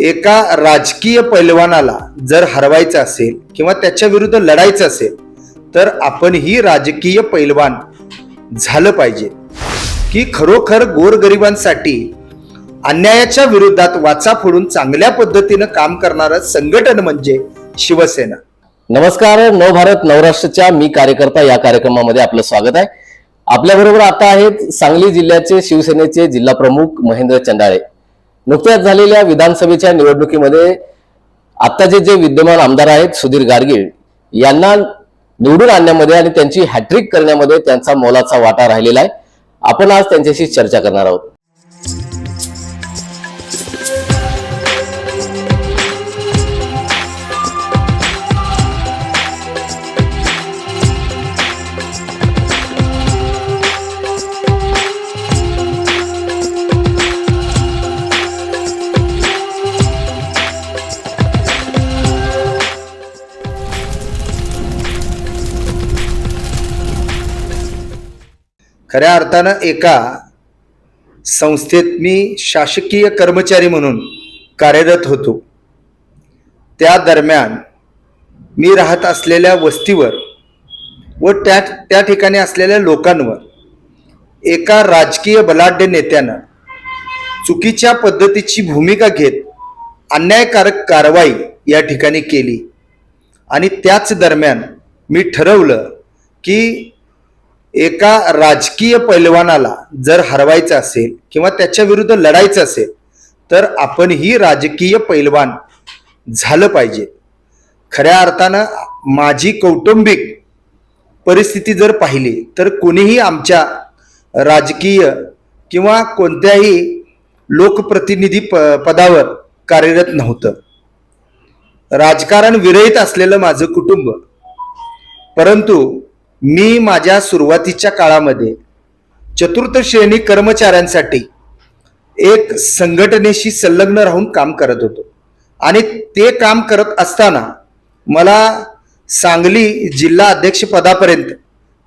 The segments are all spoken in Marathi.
एका राजकीय पैलवानाला जर हरवायचं असेल किंवा त्याच्या विरुद्ध लढायचं असेल तर आपण ही राजकीय पैलवान झालं पाहिजे. की खरोखर गोरगरिबांसाठी अन्यायाच्या विरोधात वाचा फोडून चांगल्या पद्धतीनं काम करणारं संघटन म्हणजे शिवसेना. नमस्कार नवभारत नवराष्ट्रच्या मी कार्यकर्ता या कार्यक्रमामध्ये आपलं स्वागत आहे. आपल्याबरोबर आता आहेत सांगली जिल्ह्याचे शिवसेनेचे जिल्हा प्रमुख महेंद्र चंदाळे नुकत्याच झालेल्या विधानसभेच्या निवडणुकीमध्ये आत्ताचे जे विद्यमान आमदार आहेत सुधीर गारगीळ यांना निवडून आणण्यामध्ये आणि त्यांची हॅट्रिक करण्यामध्ये त्यांचा मोलाचा वाटा राहिलेला आहे. आपण आज त्यांच्याशी चर्चा करणार आहोत. खऱ्या अर्थानं एका संस्थेत मी शासकीय कर्मचारी म्हणून कार्यरत होतो. त्या दरम्यान मी राहत असलेल्या वस्तीवर व त्या त्या ठिकाणी असलेल्या लोकांवर एका राजकीय बलाढ्य नेत्यानं चुकीच्या पद्धतीची भूमिका घेत अन्यायकारक कारवाई या ठिकाणी केली. आणि त्याच दरम्यान मी ठरवलं की एका राजकीय पैलवानाला जर हरवायचं असेल किंवा त्याच्या विरुद्ध लढायचं असेल तर आपणही राजकीय पैलवान झालं पाहिजे. खऱ्या अर्थानं माझी कौटुंबिक परिस्थिती जर पाहिली तर कोणीही आमच्या राजकीय किंवा कोणत्याही लोकप्रतिनिधी प पदावर कार्यरत नव्हतं. राजकारण विरहित असलेलं माझं कुटुंब परंतु मी माझ्या सुरुवातीच्या काळामध्ये चतुर्थ श्रेणी कर्मचाऱ्यांसाठी एक संघटनेशी संलग्न राहून काम करत होतो. आणि ते काम करत असताना मला सांगली जिल्हा अध्यक्षपदापर्यंत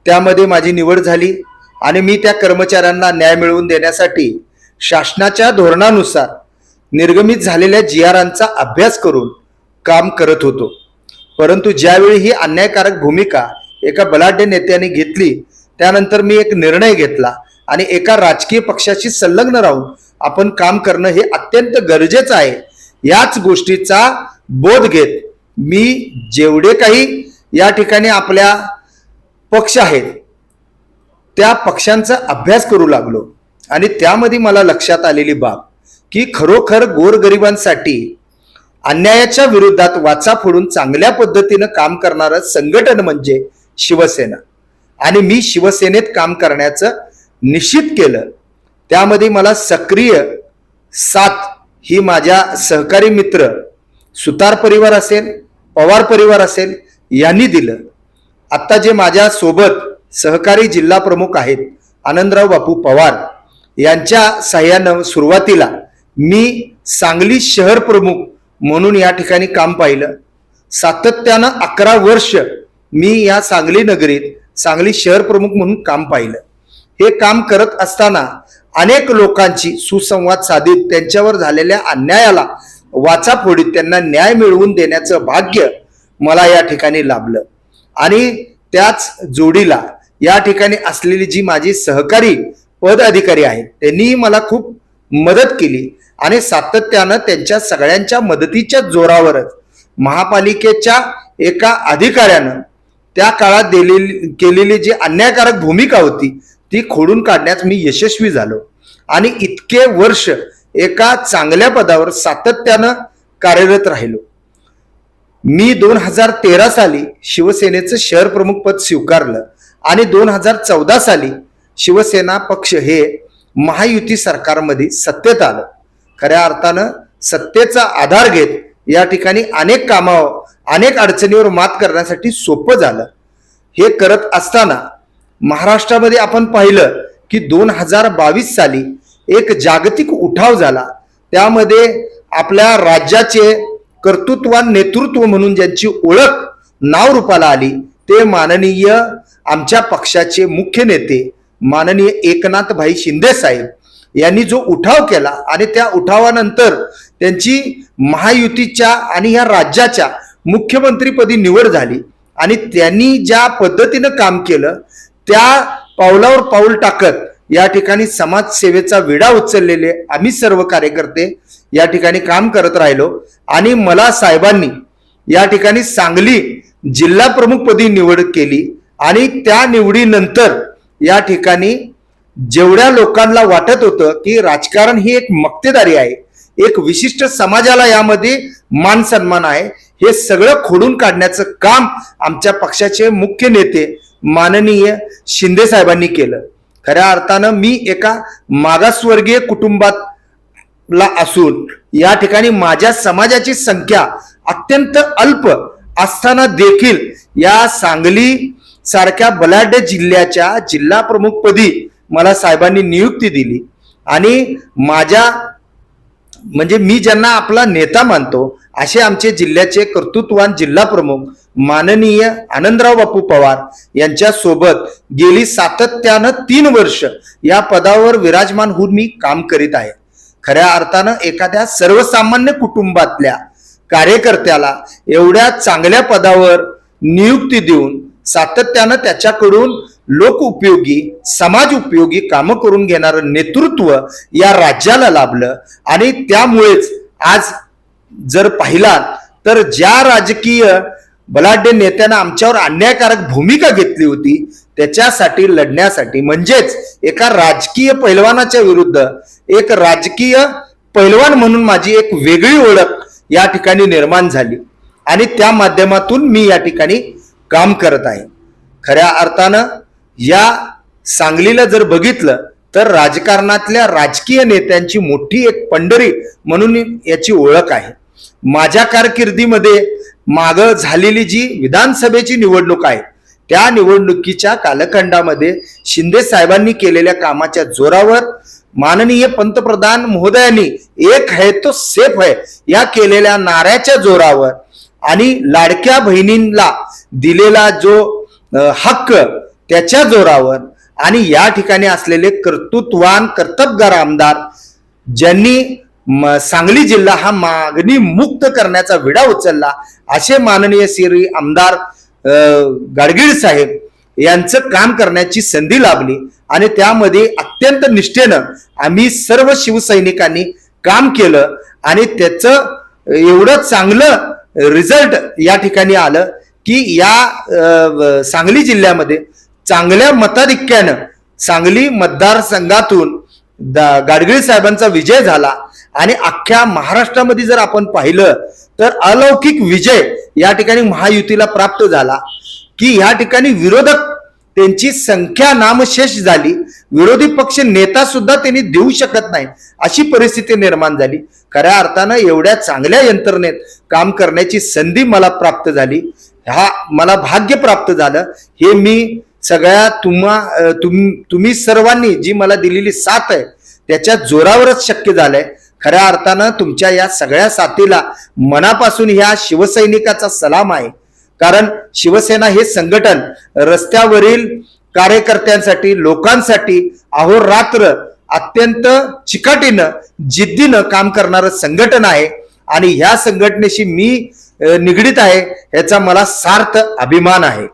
त्यामध्ये माझी निवड झाली आणि मी त्या कर्मचाऱ्यांना न्याय मिळवून देण्यासाठी शासनाच्या धोरणानुसार निर्गमित झालेल्या जी आरांचा अभ्यास करून काम करत होतो. परंतु ज्यावेळी ही अन्यायकारक भूमिका एका बलाढ्य नेत्याने घेतली त्यानंतर मी एक निर्णय घेतला आणि एका राजकीय पक्षाशी संलग्न राहून आपण काम करणं हे अत्यंत गरजेचं आहे. याच गोष्टीचा बोध घेत मी जेवढे काही या ठिकाणी आपल्या पक्ष आहेत त्या पक्षांचा अभ्यास करू लागलो आणि त्यामध्ये मला लक्षात आलेली बाब की खरोखर गोरगरिबांसाठी अन्यायाच्या विरोधात वाचा फोडून चांगल्या पद्धतीनं काम करणारं संघटन म्हणजे शिवसेना. आणि मी शिवसेनेत काम करण्याचं निश्चित केलं. त्यामध्ये मला सक्रिय साथ ही माझ्या सहकारी मित्र सुतार परिवार असेल पवार परिवार असेल यांनी दिलं. आत्ता जे माझ्या सोबत सहकारी जिल्हा प्रमुख आहेत आनंदराव बापू पवार यांच्या सहाय्यानं सुरुवातीला मी सांगली शहर प्रमुख म्हणून या ठिकाणी काम पाहिलं. सातत्यानं अकरा वर्ष मी या सांगली नगरीत सांगली शहर प्रमुख म्हणून काम पाहिलं. हे काम करत असताना अनेक लोकांची सुसंवाद साधित त्यांच्यावर झालेल्या अन्यायाला वाचा फोडीत त्यांना न्याय मिळवून देण्याचं भाग्य मला या ठिकाणी लाभलं. आणि त्याच जोडीला या ठिकाणी असलेली जी माझी सहकारी पद अधिकारी आहेत त्यांनीही मला खूप मदत केली आणि सातत्यानं त्यांच्या सगळ्यांच्या मदतीच्या जोरावरच महापालिकेच्या एका अधिकाऱ्यानं त्या काळात दिलेली केलेली जी अन्यायकारक भूमिका होती ती खोडून काढण्यात मी यशस्वी झालो. आणि इतके वर्ष एका चांगल्या पदावर सातत्यानं कार्यरत राहिलो. मी दोन हजार तेरा साली शिवसेनेचं शहर प्रमुख पद स्वीकारलं आणि दोन हजार चौदा साली शिवसेना पक्ष हे महायुती सरकारमध्ये सत्तेत आलं. खऱ्या अर्थानं सत्तेचा आधार घेत या ठिकाणी अनेक कामावर अनेक अडचणीवर मात करण्यासाठी सोपं झालं. हे करत असताना महाराष्ट्रामध्ये आपण पाहिलं की दोन हजार बावीस साली एक जागतिक उठाव झाला. त्यामध्ये आपल्या राज्याचे कर्तृत्वान नेतृत्व म्हणून ज्यांची ओळख नाव रूपाला आली ते माननीय आमच्या पक्षाचे मुख्य नेते माननीय एकनाथभाई शिंदे साहेब. यांनी जो उठाव केला आणि त्या उठावानंतर त्यांची महायुतीच्या आणि ह्या राज्याच्या मुख्यमंत्रीपदी निवड झाली. आणि त्यांनी ज्या पद्धतीनं काम केलं त्या पावलावर पाऊल टाकत या ठिकाणी समाजसेवेचा विडा उचललेले आम्ही सर्व कार्यकर्ते या ठिकाणी काम करत राहिलो. आणि मला साहेबांनी या ठिकाणी सांगली जिल्हा प्रमुखपदी निवड केली आणि त्या निवडीनंतर या ठिकाणी जेवढ्या लोकांना वाटत होतं की राजकारण ही एक मक्तेदारी आहे एक विशिष्ट समाजाला यामध्ये मान सन्मान आहे हे सगळं खोडून काढण्याचं काम आमच्या पक्षाचे मुख्य नेते माननीय शिंदे साहेबांनी केलं. खऱ्या अर्थानं मी एका मागासवर्गीय कुटुंबात ला असून या ठिकाणी माझ्या समाजाची संख्या अत्यंत अल्प असताना देखील या सांगली सारख्या बलाढ्य जिल्ह्याच्या जिल्हा प्रमुखपदी मला साहेबांनी नियुक्ती दिली. आणि माझ्या म्हणजे मी ज्यांना आपला नेता मानतो असे आमचे जिल्ह्याचे कर्तृत्वान जिल्हा प्रमुख माननीय आनंदराव बापू पवार यांच्या सोबत गेली सातत्यानं तीन वर्ष या पदावर विराजमान होऊन मी काम करीत आहे. खऱ्या अर्थानं एखाद्या सर्वसामान्य कुटुंबातल्या कार्यकर्त्याला एवढ्या चांगल्या पदावर नियुक्ती देऊन सातत्यानं त्याच्याकडून लोक उपयोगी समाज उपयोगी कामं करून घेणारं नेतृत्व या राज्याला लाभलं. आणि त्यामुळेच आज जर पाहिला तर ज्या राजकीय बलाढ्य नेत्यानं आमच्यावर अन्यायकारक भूमिका घेतली होती त्याच्यासाठी लढण्यासाठी म्हणजेच एका राजकीय पैलवानाच्या विरुद्ध एक राजकीय पैलवान म्हणून माझी एक वेगळी ओळख या ठिकाणी निर्माण झाली. आणि त्या माध्यमातून मी या ठिकाणी काम करत आहे. खऱ्या अर्थानं या सांगलीला जर बघितलं तर राजकारणातल्या राजकीय नेत्यांची मोठी एक पंढरी म्हणून याची ओळख आहे. माझ्या कारकिर्दीमध्ये माग झालेली जी विधानसभेची निवडणूक आहे त्या निवडणुकीच्या कालखंडामध्ये शिंदे साहेबांनी केलेल्या कामाच्या जोरावर माननीय पंतप्रधान महोदयांनी एक है तो सेफ है या केलेल्या नाऱ्याच्या जोरावर आणि लाडक्या बहिणींना दिलेला जो हक्क त्याच्या जोरावर आणि या ठिकाणी असलेले कर्तृत्वान कर्तबगार आमदार ज्यांनी म- सांगली जिल्हा हा मागणी मुक्त करण्याचा विडा उचलला असे माननीय श्री आमदार गाडगीळ साहेब यांचं काम करण्याची संधी लाभली आणि त्यामध्ये अत्यंत निष्ठेनं आम्ही सर्व शिवसैनिकांनी काम केलं आणि त्याचं एवढं चांगलं रिझल्ट या ठिकाणी आलं की या सांगली जिल्ह्यामध्ये चांगल्या मताधिक्यानं सांगली मतदारसंघातून दा- गाडगिळ साहेबांचा विजय झाला आणि अख्ख्या महाराष्ट्रामध्ये जर आपण पाहिलं तर अलौकिक विजय या ठिकाणी महायुतीला प्राप्त झाला. की या ठिकाणी विरोधक त्यांची संख्या नामशेष झाली. विरोधी पक्ष नेता सुद्धा त्यांनी देऊ शकत नाही अशी परिस्थिती निर्माण झाली. खऱ्या अर्थानं एवढ्या चांगल्या यंत्रणेत काम करण्याची संधी मला प्राप्त झाली. हा मला भाग्य प्राप्त झालं. हे मी सगळ्या तुम्हा तुम तुम्ही सर्वांनी जी मला दिलेली साथ आहे त्याच्या जोरावरच शक्य झालंय. खऱ्या अर्थानं तुमच्या या सगळ्या साथीला मनापासून ह्या शिवसैनिकाचा सलाम आहे. कारण शिवसेना हे संघटन रस्त्यावरील कार्यकर्त्यांसाठी लोकांसाठी अहोरात्र अत्यंत चिकाटीनं जिद्दीनं काम करणारं संघटन आहे. आणि ह्या संघटनेशी मी निगडीत आहे याचा मला सार्थ अभिमान आहे.